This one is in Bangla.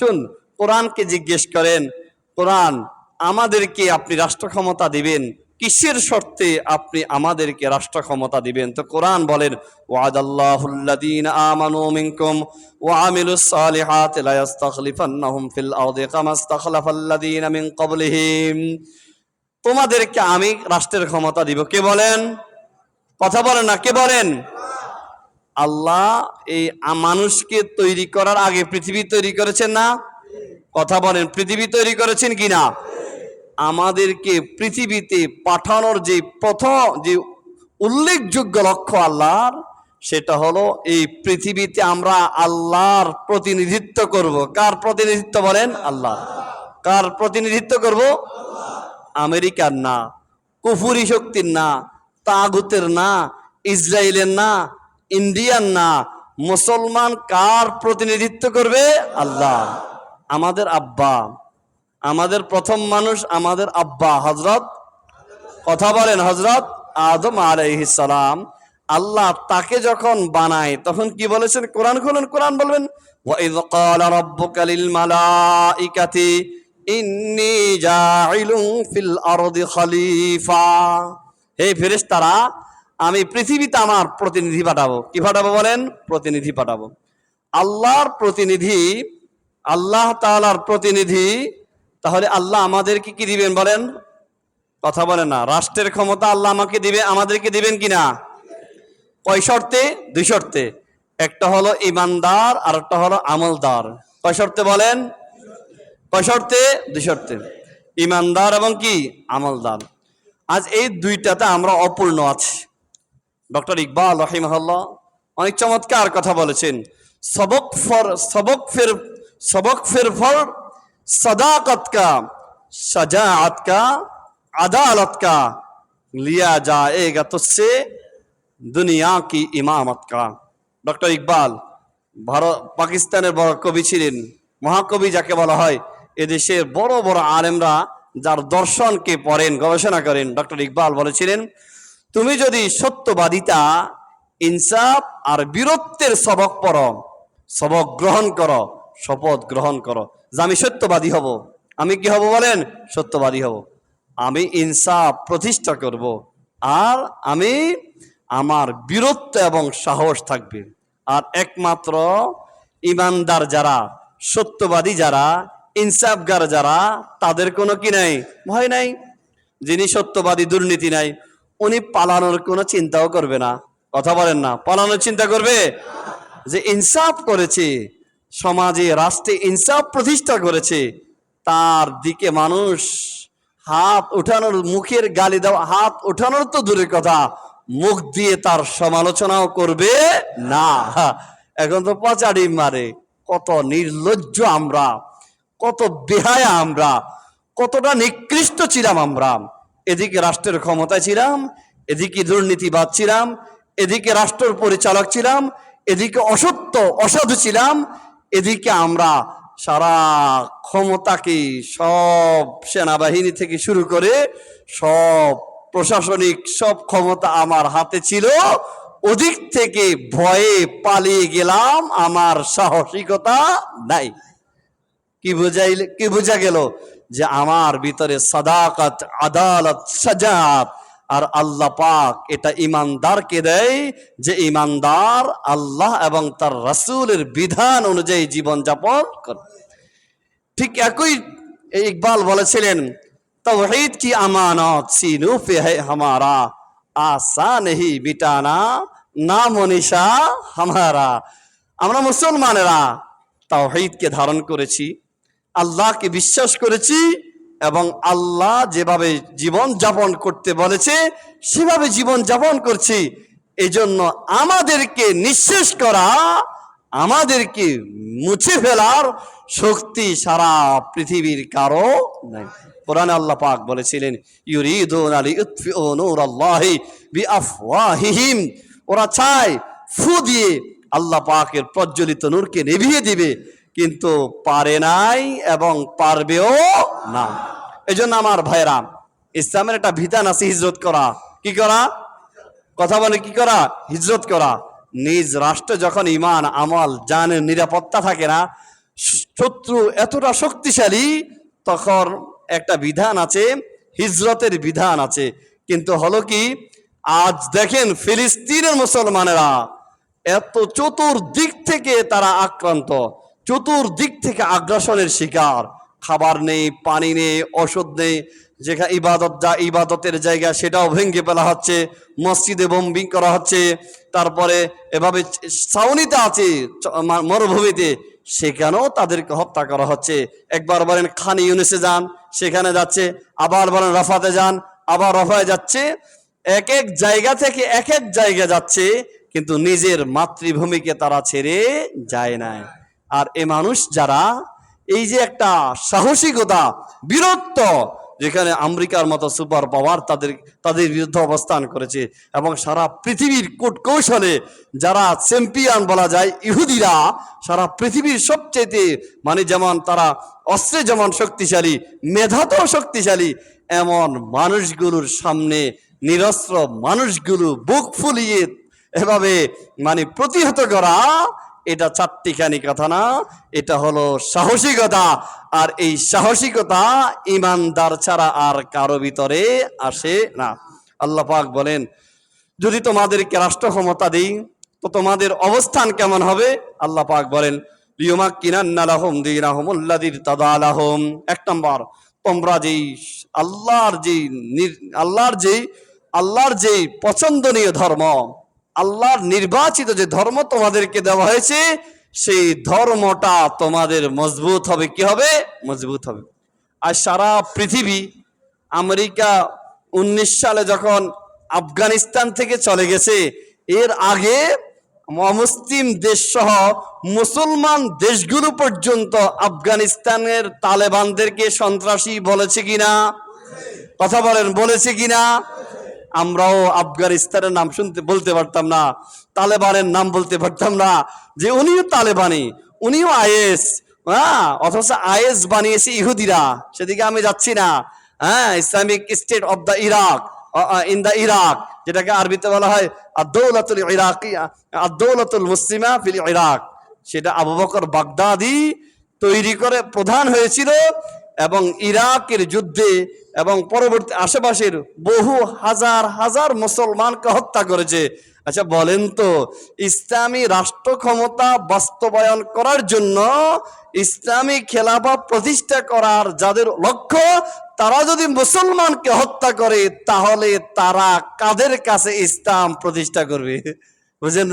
শুন কোরআনকে জিজ্ঞেস করেন, কোরআন, আমাদেরকে আপনি রাষ্ট্র ক্ষমতা দিবেন? কিসের শর্তে আপনি আমাদেরকে রাষ্ট্র ক্ষমতা দিবেন? তো কোরআন বলেন, ওয়াদাল্লাহুল্লাযীনা আমানু মিনকুম ওয়া আমিলুস সালিহাতি লা ইস্তাখলিফান্নাহুম ফিল আরদি কামা ইস্তাখলাফাল্লাযীনা মিন ক্বাবলিহিম। তোমাদেরকে আমি রাষ্ট্রের ক্ষমতা দিব। কে বলেন? কথা বলেন না, কে বলেন? আল্লাহ এই মানুষকে তৈরি করার আগে পৃথিবী তৈরি করেছেন না? কথা বলেন, পৃথিবী তৈরি করেছেন কি না আমাদেরকে পৃথিবীতে পাঠানোর যে প্রথম, যে উল্লেখযোগ্য লক্ষ্য আল্লাহর, সেটা হলো এই পৃথিবীতে আমরা আল্লাহর প্রতিনিধিত্ব করব। কার প্রতিনিধিত্ব বলেন? আল্লাহ। কার প্রতিনিধিত্ব করব? আমেরিকার না, কুফুরি শক্তির না, তাগুতের না, ইসরায়েলের না ইন্ডিয়ান না মুসলমান কার প্রতিনিধিত্ব করবে আল্লাহ আমাদের আব্বা আমাদের প্রথম মানুষ আমাদের আব্বা হজরত কথা বলেন হজরত আদম আলাইহিসালাম আল্লাহ তাকে যখন বানায় তখন কি বলেছেন কোরআন খুলুন কোরআন বলবেন وَإِذْ قَالَ رَبُّكَ لِلْمَلَائِكَةِ إِنِّي جَاعِلٌ فِي الْأَرْضِ خَلِيفَةً হে ফেরেশতারা আমি পৃথিবীতে আমার প্রতিনিধি পাঠাবো। কি পাঠাবো বলেন? প্রতিনিধি পাঠাবো। আল্লাহর প্রতিনিধি, আল্লাহ তাআলার প্রতিনিধি, তাহলে আল্লাহ আমাদেরকে কি দিবেন বলেন? কথা বলেন না। রাষ্ট্রের ক্ষমতা আল্লাহ আমাকে দিবে, আমাদেরকে দিবেন কিনা? কয় শর্তে? দুই শর্তে। একটা হলো ইমানদার আর একটা হলো আমলদার। কয় শর্তে বলেন? কয় শর্তে? দুই শর্তে। ইমানদার এবং কি? আমলদার। আজ এই দুইটাতে আমরা অপূর্ণ আছি। ডক্টর ইকবাল রহিমহল্লা অনেক চমৎকার কথা বলেছেন সবক ফর সবক ফির সবক ফির ফর सदाकत का सजात का अदालत का लिया जाएगा तुझसे দুনিয়া কি ইমামত কা ডক্টর ইকবাল ভারত পাকিস্তানের বড় কবি ছিলেন মহাকবি যাকে বলা হয় এদেশের বড় বড় আলেমরা যার দর্শনকে পড়েন গবেষণা করেন ডক্টর ইকবাল বলেছিলেন তুমি যদি সত্যবাদিতা, ইনসাফ আর বীরত্বের সবক পড়ো, সবক গ্রহণ করো, শপথ গ্রহণ করো, যে আমি সত্যবাদী হব। আমি কি হব বলেন? সত্যবাদী হব। আমি ইনসাফ প্রতিষ্ঠা করব আর আমি আমার বীরত্ব এবং সাহস থাকবে। আর একমাত্র ইমানদার যারা, সত্যবাদী যারা, ইনসাফগার যারা, তাদের কোনো কি নাই? ভয় নাই। যিনি সত্যবাদী, দুর্নীতি নাই উনি পালানোর কোনো চিন্তাও করবে না। কথা বলেন না। পালানোর চিন্তা করবে? যে ইনসাফ করেছে, সমাজে, রাষ্ট্রে ইনসাফ প্রতিষ্ঠা করেছে, তার দিকে মানুষ হাত উঠানোর মুখের গালি দেওয়া, হাত উঠানোর তো দূরের কথা, মুখ দিয়ে তার সমালোচনাও করবে না। এখন তো পচাড়ি মারে, কত নির্লজ্জ আমরা, কত বেহায়া আমরা, কতটা নিকৃষ্ট ছিলাম আমরা। এদিকে রাষ্ট্রের ক্ষমতায় ছিলাম, এদিকে দুর্নীতিবাদ ছিলাম, এদিকে রাষ্ট্রের পরিচালক ছিলাম, এদিকে অসত্য অসাধু ছিলাম, এদিকে আমরা সারা ক্ষমতাকে সব সেনাবাহিনী থেকে শুরু করে সব প্রশাসনিক সব ক্ষমতা আমার হাতে ছিল, ওদিক থেকে ভয়ে পালিয়ে গেলাম, আমার সাহসিকতা নাই। কি বুঝাইল, কি বোঝা গেল? যে আমার ভিতরে সাদাকাত, আদালত সাজাত আর আল্লাহ পাক এটা ইমানদারকে দেয় যে ইমানদার আল্লাহ এবং তার রাসুলের বিধান অনুযায়ী জীবন যাপন করে। ঠিক একই ইকবাল বলেছিলেন, তৌহিদ কি আমানত? সিনু ফেহে হামারা। আশা নেহি বিটানা না মনীষা হামারা। আমরা মুসলমানেরা তাওহিদকে ধারণ করেছি। আল্লাহকে বিশ্বাস করেছি এবং আল্লাহ যেভাবে জীবন যাপন করতে বলেছে, সেভাবে জীবন যাপন করছি। এজন্য আমাদেরকে নিঃশেষ করা, আমাদেরকে মুছে ফেলার শক্তি সারা পৃথিবীর কারও নাই। কোরআনে আল্লাহ পাক বলেছিলেন, ইউরিদুনা লিউতফিউ নূরাল্লাহি বিআফওয়াহিহিম। ওরা চায় ফু দিয়ে আল্লাহ পাকের প্রজ্বলিত নূরকে নিভিয়ে দিবে। কিন্তু পারে নাই এবং পারবেও না। এজন্য আমার ভাইরা ইসলামের একটা বিধান আছে হিজরত করা। কি করা? কথা বলে কি করা? হিজরত করা। নিজ রাষ্ট্রে যখন ইমান আমল জানের নিরাপত্তা থাকে না, শত্রু এতটা শক্তিশালী, তখন একটা বিধান আছে, হিজরতের বিধান আছে। কিন্তু হলো কি? আজ দেখেন ফিলিস্তিনের মুসলমানেরা এত চতুর্দিক থেকে তারা আক্রান্ত। চতুর্দিক থেকে আগ্রাসনের শিকার। খাবার নেই, পানি নেই, ওষুধ নেই। যেখানে ইবাদত, যা ইবাদতের জায়গা, সেটাও ভেঙে ফেলা হচ্ছে। মসজিদে বম্বিং করা হচ্ছে। তারপরে এভাবে ছাউনিতে আছে মরুভূমিতে। সেখানেও তাদেরকে হত্যা করা হচ্ছে। একবার বলেন, খান ইউনিসে যান, সেখানে যাচ্ছে। আবার বলেন, রফাতে যান, আবার রফায় যাচ্ছে। এক এক জায়গা থেকে এক এক জায়গা যাচ্ছে, কিন্তু নিজের মাতৃভূমিকে তারা ছেড়ে যায় না আর এ মানুষ যারা এই যে একটা সাহসিকতা, বীরত্ব যেখানে আমেরিকার মতো সুপার পাওয়ার তাদের তাদের বিরুদ্ধে অবস্থান করেছে এবং সারা পৃথিবীর কোট কৌশলে যারা চ্যাম্পিয়ন বলা যায় ইহুদিরা, সারা পৃথিবীর সবচেয়ে মানে যেমন তারা অস্ত্রে যেমন শক্তিশালী, মেধাতেও শক্তিশালী, এমন মানুষগুলোর সামনে নিরস্ত্র মানুষগুলো বুক ফুলিয়ে এভাবে মানে প্রতিহত করা এটা চারটিখানি কথা না, এটা হলো সাহসিকতা। আর এই সাহসিকতা ইমানদার ছাড়া আর কারও ভিতরে আসে না। আল্লাহ পাক বলেন, যদি তোমাদেরকে রাষ্ট্র ক্ষমতা দিই, তো তোমাদের অবস্থান কেমন হবে? আল্লাহ পাক বলেন লিওমা কিনান্নালাহম দিনাহমুল্লাদির তাদালাহম এক নম্বর, তোমরা যেই আল্লাহর যেই আল্লাহর যেই আল্লাহর যেই পছন্দনীয় ধর্ম আল্লাহর নির্বাচিত যে ধর্ম তোমাদেরকে দেওয়া হয়েছে, সেই ধর্মটা তোমাদের মজবুত হবে। কি হবে? মজবুত হবে। আর সারা পৃথিবী, আমেরিকা উনিশ সালে যখন আফগানিস্তান থেকে চলে গেছে, এর আগে অমুসলিম দেশ সহ মুসলমান দেশগুলো পর্যন্ত আফগানিস্তানের তালেবানদেরকে সন্ত্রাসী বলেছে কিনা? কথা বলেন, বলেছে কিনা? আমরাও আফগানিস্তানের নাম শুনতে, বলতে পারতাম না, তালেবানের নাম বলতে পারতাম না, যে উনিও তালেবানি, উনিও আইএস হ্যাঁ অথচ আইএস বানিয়েছে ইহুদিরা, সেদিকে আমি যাচ্ছি না হ্যাঁ Islamic State of the Iraq in the Iraq, যেটাকে আরবিতে বলা হয় আদৌলাতুল ইরাকি আদৌলাতুল মুসলিমা ফিল ইরাক, সেটা আবু বকর বাগদাদি তৈরি করে প্রধান হয়েছিল, এবং ইরাকের যুদ্ধে এবং পরবর্তী আশেপাশের বহু হাজার হাজার মুসলমানকে হত্যা করেছে। আচ্ছা বলেন তো, ইসলামী রাষ্ট্র ক্ষমতা বাস্তবায়ন করার জন্য ইসলামী খেলাফা প্রতিষ্ঠা করার যাদের লক্ষ্য, তারা যদি মুসলমানকে হত্যা করে, তাহলে তারা কাদের কাছে ইসলাম প্রতিষ্ঠা করবে? বুঝেন